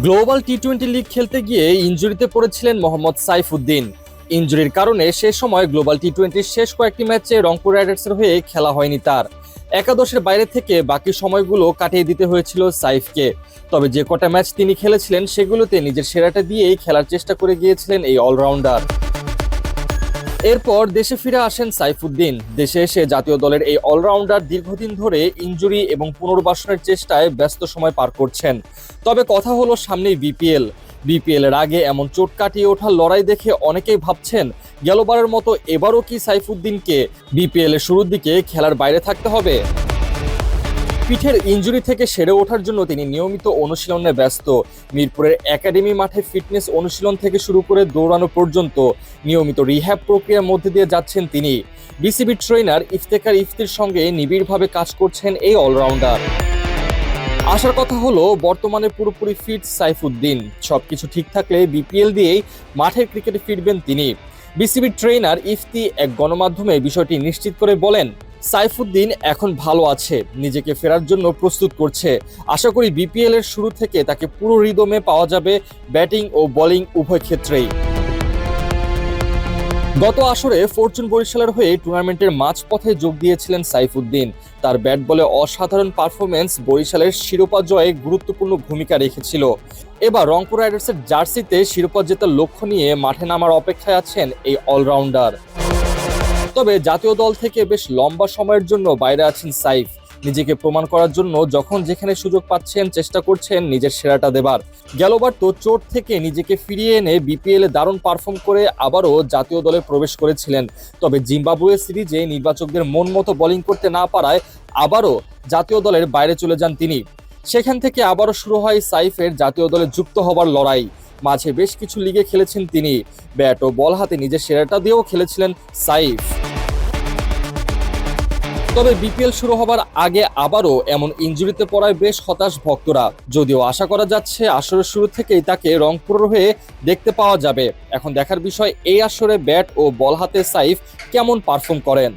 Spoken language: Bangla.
গ্লোবাল টি টোয়েন্টি লিগ খেলতে গিয়ে ইঞ্জুরিতে পড়েছিলেন মোহাম্মদ সাইফুদ্দিন। ইঞ্জুরির কারণে সে সময় গ্লোবাল টি টোয়েন্টির শেষ কয়েকটি ম্যাচে রংপুর রাইডার্সের হয়ে খেলা হয়নি তার। একাদশের বাইরে থেকে বাকি সময়গুলো কাটিয়ে দিতে হয়েছিল সাইফকে। তবে যে কটা ম্যাচ তিনি খেলেছিলেন সেগুলোতে নিজের সেরাটা দিয়েই খেলার চেষ্টা করে গিয়েছিলেন এই অলরাউন্ডার। এরপর দেশে ফিরে আসেন সাইফুদ্দিন। দেশে এসে জাতীয় দলের এই অলরাউন্ডার দীর্ঘদিন ধরে ইঞ্জুরি এবং পুনর্বাসনের চেষ্টায় ব্যস্ত সময় পার করছেন। তবে কথা হলো সামনেই বিপিএল। বিপিএল এর আগে এমন চোট কাটিয়ে ওঠার লড়াই দেখে অনেকেই ভাবছেন, গেলবারের মতো এবারও কি সাইফুদ্দিনকে বিপিএল এর শুরুর দিকে খেলার বাইরে থাকতে হবে? পিঠের ইঞ্জুরি থেকে সেরে ওঠার জন্য তিনি নিয়মিত অনুশীলনে ব্যস্ত। মিরপুরের একাডেমি মাঠে ফিটনেস অনুশীলন থেকে শুরু করে দৌড়ানো পর্যন্ত নিয়মিত রিহ্যাব প্রক্রিয়ার মধ্যে দিয়ে যাচ্ছেন তিনি। বিসিবি ট্রেনার ইফতেকার ইফতির সঙ্গে নিবিড়ভাবে কাজ করছেন এই অলরাউন্ডার। আসার কথা হলো, বর্তমানে পুরোপুরি ফিট সাইফুদ্দিন। সবকিছু ঠিক থাকলে বিপিএল দিয়েই মাঠের ক্রিকেটে ফিরবেন তিনি। বিসিবি ট্রেনার ইফতি এক গণমাধ্যমে বিষয়টি নিশ্চিত করে বলেন সাইফুদ্দিন এখন ভালো আছে, নিজেকে ফেরার জন্য প্রস্তুত করছে। আশা করি বিপিএল এর শুরু থেকে তাকে পুরো রিদমে পাওয়া যাবে ব্যাটিং ও বোলিং উভয় ক্ষেত্রেই। গত আসরে ফরচুন বরিশালের হয়ে টুর্নামেন্টের মাঝপথে যোগ দিয়েছিলেন সাইফুদ্দিন। তার ব্যাট বলে অসাধারণ পারফরমেন্স বরিশালের শিরোপা জয়ে গুরুত্বপূর্ণ ভূমিকা রেখেছিল। এবার রংপুর রাইডার্সের জার্সিতে শিরোপা জেতার লক্ষ্য নিয়ে মাঠে নামার অপেক্ষায় আছেন এই অলরাউন্ডার। তবে জাতীয় দল থেকে বেশ লম্বা সময়ের জন্য বাইরে আছেন সাইফ। নিজেকে প্রমাণ করার জন্য যখন যেখানে সুযোগ পাচ্ছেন চেষ্টা করছেন নিজের সেরাটা দেবার। গেলবার তো চোট থেকে নিজেকে ফিরিয়ে এনে বিপিএল দারুণ পারফর্ম করে আবারও জাতীয় দলে প্রবেশ করেছিলেন। তবে জিম্বাবুয়ে সিরিজে নির্বাচকদের মন মতো বোলিং করতে না পারায় আবারও জাতীয় দলের বাইরে চলে যান তিনি। সেখান থেকে আবারও শুরু হয় সাইফের জাতীয় দলে যুক্ত হবার লড়াই। মাঝে বেশ কিছু লিগে খেলেছেন তিনি। ব্যাট ও বল হাতে নিজের সেরাটা দিয়েও খেলেছিলেন সাইফ। তবে বিপিএল শুরু হবার আগে আবারও এমন ইঞ্জুরিতে পড়ায় বেশ হতাশ ভক্তরা। যদিও আশা করা যাচ্ছে আসরের শুরু থেকেই তাকে রংপুরের হয়ে দেখতে পাওয়া যাবে। এখন দেখার বিষয়, এই আসরে ব্যাট ও বল হাতে সাইফ কেমন পারফর্ম করেন?